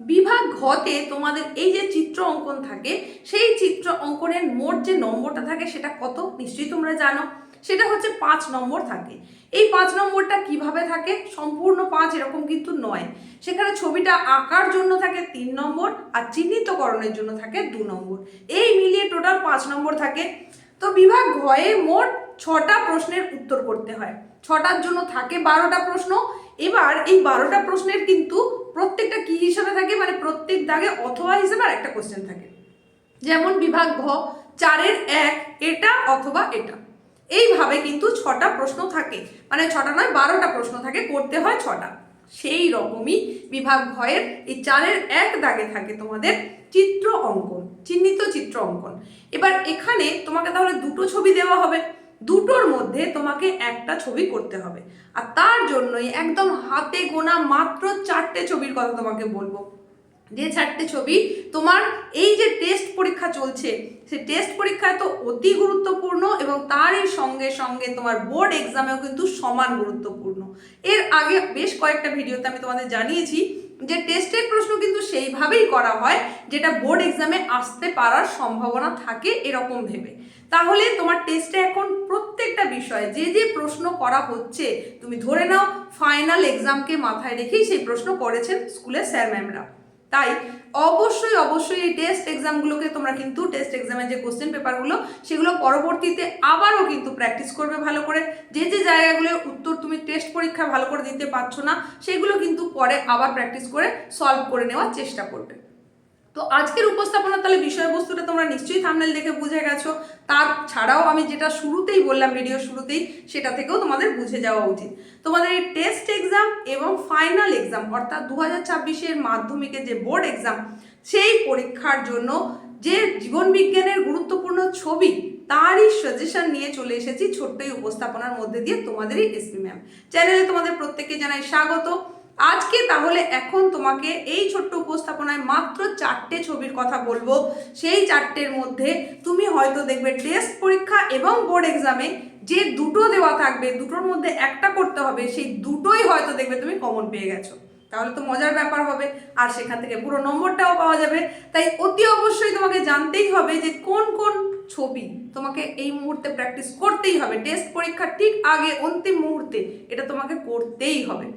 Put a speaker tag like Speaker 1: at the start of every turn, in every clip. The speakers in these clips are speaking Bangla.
Speaker 1: বিভাগ ঘতে তোমাদের এই যে চিত্র অঙ্কন থাকে, সেই চিত্র অঙ্কনের মোট যে নম্বরটা থাকে সেটা কত? নিশ্চয়ই তোমরা জানো। সেটা হচ্ছে পাঁচ নম্বর থাকে। এই পাঁচ নম্বরটা কীভাবে থাকে? সম্পূর্ণ পাঁচ এরকম কিন্তু নয়। সেখানে ছবিটা আঁকার জন্য থাকে তিন নম্বর, আর চিহ্নিতকরণের জন্য থাকে দু নম্বর। এই মিলিয়ে টোটাল পাঁচ নম্বর থাকে। তো বিভাগ ঘয়ে মোট ছটা প্রশ্নের উত্তর করতে হয়। ছটার জন্য থাকে বারোটা প্রশ্ন। এবার এই বারোটা প্রশ্নের কিন্তু প্রত্যেকটা কি হিসাবে থাকে? মানে প্রত্যেক দাগে অথবা হিসেবে আর একটা কোশ্চেন থাকে। যেমন বিভাগ ঘ চারের এক, এটা অথবা এটা। এইভাবে কিন্তু ছটা প্রশ্ন থাকে। মানে ছটা নয়, বারোটা প্রশ্ন থাকে, করতে হয় ছটা। সেই রকমই বিভাগ ঘয়ের এই চারের এক দাগে থাকে তোমাদের চিত্র অঙ্কন, চিহ্নিত চিত্র অঙ্কন। এবার এখানে তোমাকে তাহলে দুটো ছবি দেওয়া হবে। দুটোর মধ্যে তোমাকে একটা ছবি করতে হবে। আর তার জন্যই একদম হাতে গোনা মাত্র চারটে ছবির কথা তোমাকে বলব। যে চারটে ছবি তোমার এই যে টেস্ট পরীক্ষা চলছে সে টেস্ট পরীক্ষায় তো অতি গুরুত্বপূর্ণ এবং তারই সঙ্গে সঙ্গে তোমার বোর্ড এক্সামেও কিন্তু সমান গুরুত্বপূর্ণ। এর আগে বেশ কয়েকটা ভিডিওতে আমি তোমাদের জানিয়েছি যে টেস্টের প্রশ্ন কিন্তু সেইভাবেই করা হয় যেটা বোর্ড এক্সামে আসতে পারার সম্ভাবনা থাকে এরকম ভেবে। তাহলে তোমার টেস্টে এখন বিষয়ে যে যে প্রশ্ন করা হচ্ছে, তুমি ধরে নাও ফাইনাল এক্সামকে মাথায় রেখেই সেই প্রশ্ন করেছেন স্কুলের স্যার ম্যামরা তাই অবশ্যই অবশ্যই এই টেস্ট এক্সামগুলোকে তোমরা কিন্তু টেস্ট এক্সামের যে কোশ্চেন পেপারগুলো সেগুলো পরবর্তীতে আবারও কিন্তু প্র্যাকটিস করবে ভালো করে। যে যে জায়গাগুলোর উত্তর তুমি টেস্ট পরীক্ষা ভালো করে দিতে পারছ না, সেগুলো কিন্তু পরে আবার প্র্যাকটিস করে সলভ করে নেওয়ার চেষ্টা করবে। তো আজকের উপস্থাপনা তাহলে বিষয়বস্তুটা তোমরা নিশ্চয়ই থামনেল দেখে বুঝে গেছো। তার ছাড়াও আমি যেটা শুরুতেই বললাম ভিডিও শুরুতেই, সেটা থেকেও তোমাদের বুঝে যাওয়া উচিত। তোমাদের এই টেস্ট এক্সাম এবং ফাইনাল এক্সাম অর্থাৎ দু হাজার ছাব্বিশের মাধ্যমিকের যে বোর্ড এক্সাম সেই পরীক্ষার জন্য যে জীবন বিজ্ঞানের গুরুত্বপূর্ণ ছবি, তারই সাজেশন নিয়ে চলে এসেছি ছোট্ট এই উপস্থাপনার মধ্যে দিয়ে তোমাদেরই এসপি ম্যাম চ্যানেলে তোমাদের প্রত্যেককে জানাই স্বাগত। আজকে তাহলে এখন তোমাকে এই ছোট্ট উপস্থাপনায় মাত্র চারটে ছবির কথা বলব। সেই চারটের মধ্যে তুমি হয়তো দেখবে টেস্ট পরীক্ষা এবং বোর্ড এক্সামে যে দুটো দেওয়া থাকবে, দুটোর মধ্যে একটা করতে হবে, সেই দুটোই হয়তো দেখবে তুমি কমন পেয়ে গেছো। তাহলে তো মজার ব্যাপার হবে, আর সেখান থেকে পুরো নম্বরটাও পাওয়া যাবে। তাই অতি অবশ্যই তোমাকে জানতেই হবে যে কোন কোন ছবি তোমাকে এই মুহূর্তে প্র্যাকটিস করতেই হবে। টেস্ট পরীক্ষার ঠিক আগে, অন্তিম মুহূর্তে এটা তোমাকে করতেই হবে।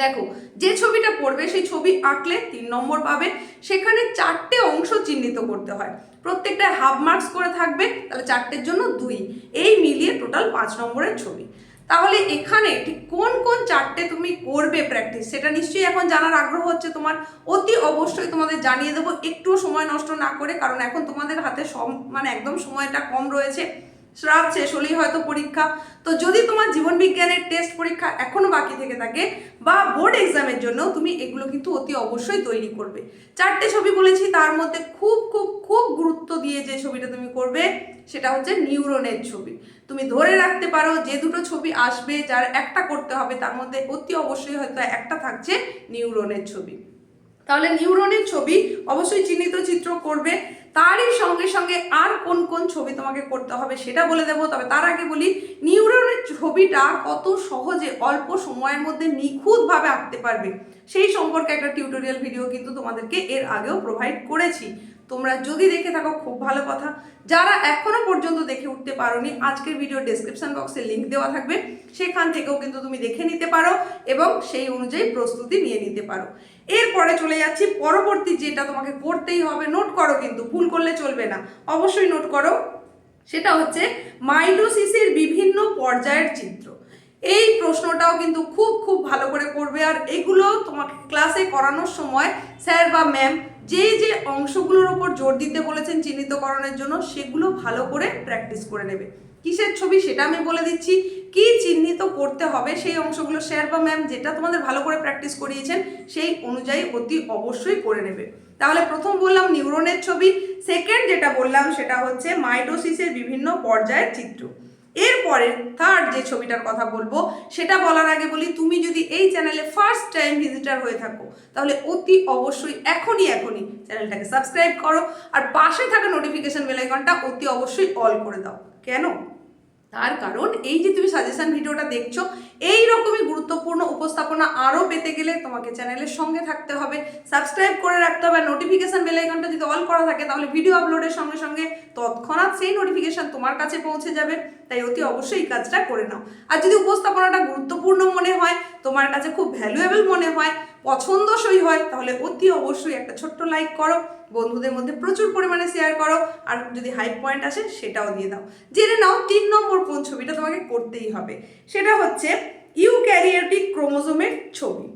Speaker 1: দেখো, যে ছবিটা পড়বে সেই ছবি আঁকলে তিন নম্বর পাবে। সেখানে চারটে অংশ চিহ্নিত করতে হয়। প্রত্যেকটা হাফ মার্কস করে থাকবে, তাহলে চারটের জন্য দুই। এই মিলিয়ে টোটাল পাঁচ নম্বরের ছবি। তাহলে এখানে ঠিক কোন কোন চারটে তুমি করবে প্র্যাকটিস সেটা নিশ্চয়ই এখন জানার আগ্রহ হচ্ছে তোমার। অতি অবশ্যই তোমাদের জানিয়ে দেবো, একটুও সময় নষ্ট না করে, কারণ এখন তোমাদের হাতে সব মানে একদম সময়টা কম রয়েছে। রাত শেষ হলেই হয়তো পরীক্ষা। তো যদি তোমার জীবন বিজ্ঞানের টেস্ট পরীক্ষা এখনও বাকি থেকে থাকে বা বোর্ড এক্সামের জন্য, তুমি এগুলো কিন্তু অতি অবশ্যই তৈরি করবে। চারটে ছবি বলেছি, তার মধ্যে খুব খুব খুব গুরুত্ব দিয়ে যে ছবিটা তুমি করবে, সেটা হচ্ছে নিউরনের ছবি। তুমি ধরে রাখতে পারো যে দুটো ছবি আসবে, যার একটা করতে হবে, তার মধ্যে অতি অবশ্যই হয়তো একটা থাকছে নিউরনের ছবি। তাহলে নিউরনের ছবি অবশ্যই চিহ্নিত চিত্র করবে। তারই সঙ্গে সঙ্গে আর কোন কোন ছবি তোমাকে করতে হবে সেটা বলে দেবো। তবে তার আগে বলি নিউরনের ছবিটা কত সহজে অল্প সময়ের মধ্যে নিখুঁতভাবে আঁকতে পারবে। সেই সম্পর্কে একটা টিউটোরিয়াল ভিডিও কিন্তু তোমাদেরকে এর আগেও প্রোভাইড করেছি। তোমরা যদি দেখে থাকো, খুব ভালো কথা। যারা এখনও পর্যন্ত দেখে উঠতে পারোনি, আজকের ভিডিও ডেসক্রিপশন বক্সে লিঙ্ক দেওয়া থাকবে। সেখান থেকেও কিন্তু তুমি দেখে নিতে পারো এবং সেই অনুযায়ী প্রস্তুতি নিয়ে নিতে পারো। এরপরে চলে যাচ্ছি, পরবর্তী যেটা তোমাকে করতেই হবে নোট করো কিন্তু, ভুল করলে চলবে না। অবশ্যই নোট করো, সেটা হচ্ছে মাইটোসিসের বিভিন্ন পর্যায়ের চিত্র। এই প্রশ্নটাও কিন্তু খুব খুব ভালো করে করবে, আর এগুলো তোমাকে ক্লাসে করানোর সময় স্যার বা ম্যাম যে যে অংশগুলোর ওপর জোর দিতে বলেছেন চিহ্নিতকরণের জন্য, সেগুলো ভালো করে প্র্যাকটিস করে নেবে। কিসের ছবি সেটা আমি বলে দিচ্ছি, কি চিহ্নিত করতে হবে, সেই অংশগুলো স্যার বা ম্যাম যেটা তোমাদের ভালো করে প্র্যাকটিস করিয়েছেন, সেই অনুযায়ী অতি অবশ্যই করে নেবে। তাহলে প্রথম বললাম নিউরনের ছবি সেকেন্ড যেটা বললাম সেটা হচ্ছে মাইটোসিসের বিভিন্ন পর্যায়ের চিত্র। এরপরে থার্ড যে ছবিটার কথা বলব, সেটা বলার আগে বলি, তুমি যদি এই চ্যানেলে ফার্স্ট টাইম ভিজিটার হয়ে থাকো, তাহলে অতি অবশ্যই এখনই এখনই চ্যানেলটাকে সাবস্ক্রাইব করো, আর পাশে থাকা নোটিফিকেশন বেলাইকনটা অতি অবশ্যই অল করে দাও। কেন? তার কারণ এই যে তুমি সাজেশন ভিডিওটা দেখছ এই রকমই গুরুত্বপূর্ণ উপস্থাপনা আরও পেতে গেলে তোমাকে চ্যানেলের সঙ্গে থাকতে হবে। সাবস্ক্রাইব করে রাখতে হবে নোটিফিকেশন বেল যদি অল করা থাকে, তাহলে ভিডিও আপলোডের সঙ্গে সঙ্গে তৎক্ষণাৎ সেই নোটিফিকেশন তোমার কাছে পৌঁছে যাবে। তাই অতি অবশ্যই এই কাজটা করে নাও। আর যদি উপস্থাপনাটা গুরুত্বপূর্ণ মনে হয়, তোমার কাছে খুব ভ্যালুয়েবল মনে হয়, পছন্দসই হয়, তাহলে অতি অবশ্যই একটা ছোট্ট লাইক করো, বন্ধুদের মধ্যে প্রচুর পরিমাণে শেয়ার করো, আর যদি হাই পয়েন্ট আসে, সেটাও দিয়ে দাও। জেনে নাও তিন নম্বর কোন ছবিটা তোমাকে করতেই হবে। সেটা হচ্ছে ইউক্যারিওটিক ক্রোমোজোমের ছবি।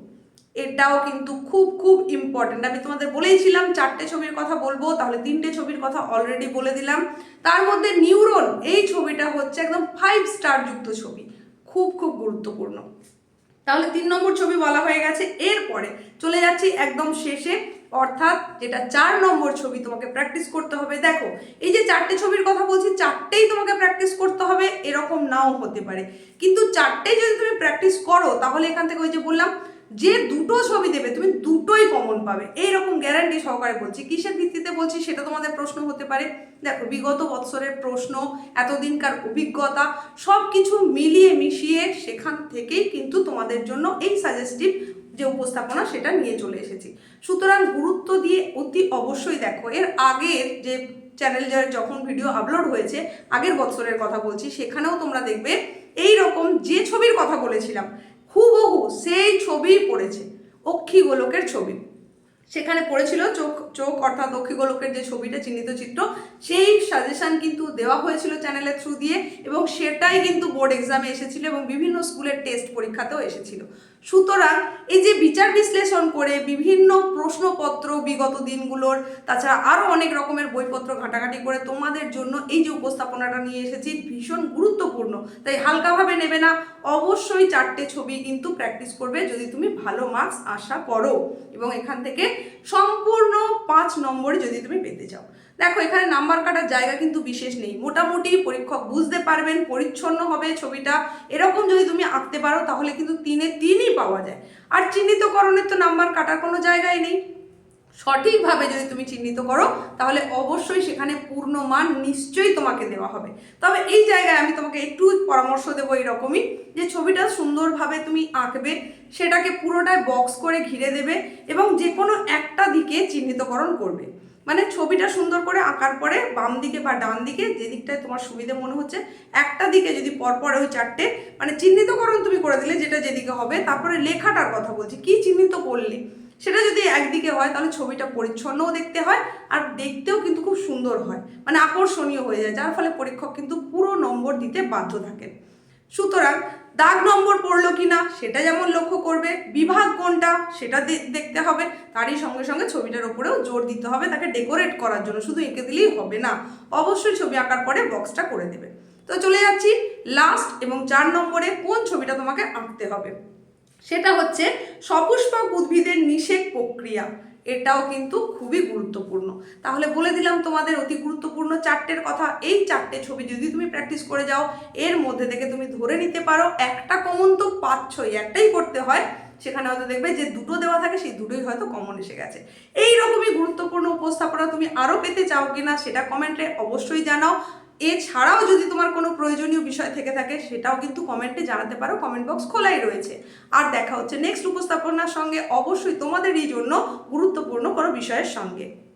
Speaker 1: এটাও কিন্তু খুব খুব ইম্পর্টেন্ট আমি তোমাদের বলেইছিলাম, চারটে ছবির কথা বলব, তাহলে তিনটে ছবির কথা অলরেডি বলে দিলাম। তার মধ্যে নিউরন, এই ছবিটা হচ্ছে একদম ফাইভ স্টার যুক্ত ছবি। খুব খুব গুরুত্বপূর্ণ। তাহলে তিন নম্বর ছবি বলা হয়ে গেছে। এরপরে চলে যাচ্ছি একদম শেষে। অর্থাৎ যেটা চার নম্বর ছবি তোমাকে প্র্যাকটিস করতে হবে। দেখো, এই যে চারটে ছবির কথা বলছি, চারটেই তোমাকে প্র্যাকটিস করতে হবে, এরকম নাও হতে পারে। কিন্তু চারটেই যদি তুমি প্র্যাকটিস করো, তাহলে এখান থেকে ওই যে বললাম, যে দুটো ছবি দেবে, তুমি দুটোই কমন পাবে। এইরকম গ্যারান্টি সহকারে বলছি। কিসের ভিত্তিতে বলছি, সেটা তোমাদের প্রশ্ন হতে পারে। দেখো, বিগত বৎসরের প্রশ্ন, এতদিনকার অভিজ্ঞতা সব কিছু মিলিয়ে মিশিয়ে সেখান থেকেই কিন্তু তোমাদের জন্য এই সাজেস্টিভ যে উপস্থাপনা, সেটা নিয়ে চলে এসেছি। সুতরাং গুরুত্ব দিয়ে অতি অবশ্যই দেখো, এর আগের যে চ্যানেল যখন ভিডিও আপলোড হয়েছে, আগের বছরের কথা বলছি, সেখানেও তোমরা দেখবে এই রকম যে ছবির কথা বলেছিলাম, হুবহু সেই ছবিই পড়েছে, অক্ষী গোলকের ছবি। সেখানে পড়েছিল চোখ চোখ, অর্থাৎ অক্ষী গোলকের যে ছবিটা, চিহ্নিত চিত্র, সেই সাজেশন কিন্তু দেওয়া হয়েছিল চ্যানেলের থ্রু দিয়ে, এবং সেটাই কিন্তু বোর্ড এক্সামে এসেছিল, এবং বিভিন্ন স্কুলের টেস্ট পরীক্ষাতেও এসেছিল। সুতরাং এই যে বিচার বিশ্লেষণ করে বিভিন্ন প্রশ্নপত্র বিগত দিনগুলোর, তাছাড়া আরও অনেক রকমের বইপত্র ঘাটাঘাটি করে তোমাদের জন্য এই যে উপস্থাপনাটা নিয়ে এসেছি ভীষণ গুরুত্বপূর্ণ। তাই হালকাভাবে নেবে না, অবশ্যই চারটে ছবি কিন্তু প্র্যাকটিস করবে যদি তুমি ভালো মার্কস আশা করো। এবং এখান থেকে সম্পূর্ণ পাঁচ নম্বরে যদি তুমি পেতে চাও। দেখো, এখানে নাম্বার কাটার জায়গা কিন্তু বিশেষ নেই। মোটামুটি পরীক্ষক বুঝতে পারবেন, পরিচ্ছন্ন হবে ছবিটা। এরকম যদি তুমি আঁকতে পারো, তাহলে কিন্তু তিনে তিনই পাওয়া যায়। আর চিহ্নিতকরণের তো নাম্বার কাটার কোনো জায়গাই নেই। সঠিকভাবে যদি তুমি চিহ্নিত করো, তাহলে অবশ্যই সেখানে পূর্ণ মান নিশ্চয়ই তোমাকে দেওয়া হবে। তবে এই জায়গায় আমি তোমাকে একটু পরামর্শ দেবো এরকমই, যে ছবিটা সুন্দরভাবে তুমি আঁকবে, সেটাকে পুরোটায় বক্স করে ঘিরে দেবে এবং যে কোনো একটা দিকে চিহ্নিতকরণ করবে। মানে ছবিটা সুন্দর করে আঁকার পরে বাম দিকে বা ডান দিকে যে দিকটায় তোমার সুবিধে মনে হচ্ছে, একটা দিকে যদি পরপর ওই চারটে মানে চিহ্নিতকরণ তুমি করে দিলে যেটা যেদিকে হবে, তারপরে লেখাটার কথা বলছি, কি চিহ্নিত করলে? সেটা যদি একদিকে হয়, তাহলে ছবিটা পরিচ্ছন্নও দেখতে হয় আর দেখতেও কিন্তু খুব সুন্দর হয় মানে আকর্ষণীয় হয়ে যায়, যার ফলে পরীক্ষক কিন্তু পুরো নম্বর দিতে বাধ্য থাকেন। সুতরাং দাগ নম্বর পড়ল কি না সেটা যেমন লক্ষ্য করবে, বিভাগ কোনটা সেটা দেখতে হবে। তারই সঙ্গে সঙ্গে ছবিটার উপরেও জোর দিতে হবে তাকে ডেকোরেট করার জন্য, শুধু এঁকে দিলেই হবে না। অবশ্যই ছবি আঁকার পরে বক্সটা করে দেবে। তো চলে যাচ্ছি লাস্ট এবং চার নম্বরে, কোন ছবিটা তোমাকে আঁকতে হবে? সেটা হচ্ছে সপুষ্পক উদ্ভিদের নিষেক প্রক্রিয়া। এটাও কিন্তু খুবই গুরুত্বপূর্ণ। তাহলে বলে দিলাম তোমাদের অতি গুরুত্বপূর্ণ চারটের কথা। এই চারটে ছবি যদি তুমি প্র্যাকটিস করে যাও, এর মধ্যে থেকে তুমি ধরে নিতে পারো, একটা কমন তো পাচ্ছই, একটাই করতে হয়। সেখানে হয়তো দেখবে যে দুটো দেওয়া থাকে, সেই দুটোই হয়তো কমন এসে গেছে। এই রকমই গুরুত্বপূর্ণ উপস্থাপনা তুমি আরও পেতে চাও কিনা, সেটা কমেন্টে অবশ্যই জানাও। এছাড়াও যদি তোমার কোনো প্রয়োজনীয় বিষয় থেকে থাকে, সেটাও কিন্তু কমেন্টে জানাতে পারো। কমেন্ট বক্স খোলাই রয়েছে। আর দেখা হচ্ছে নেক্সট উপস্থাপনার সঙ্গে অবশ্যই তোমাদের এই জন্য গুরুত্বপূর্ণ কোনো বিষয়ের সঙ্গে।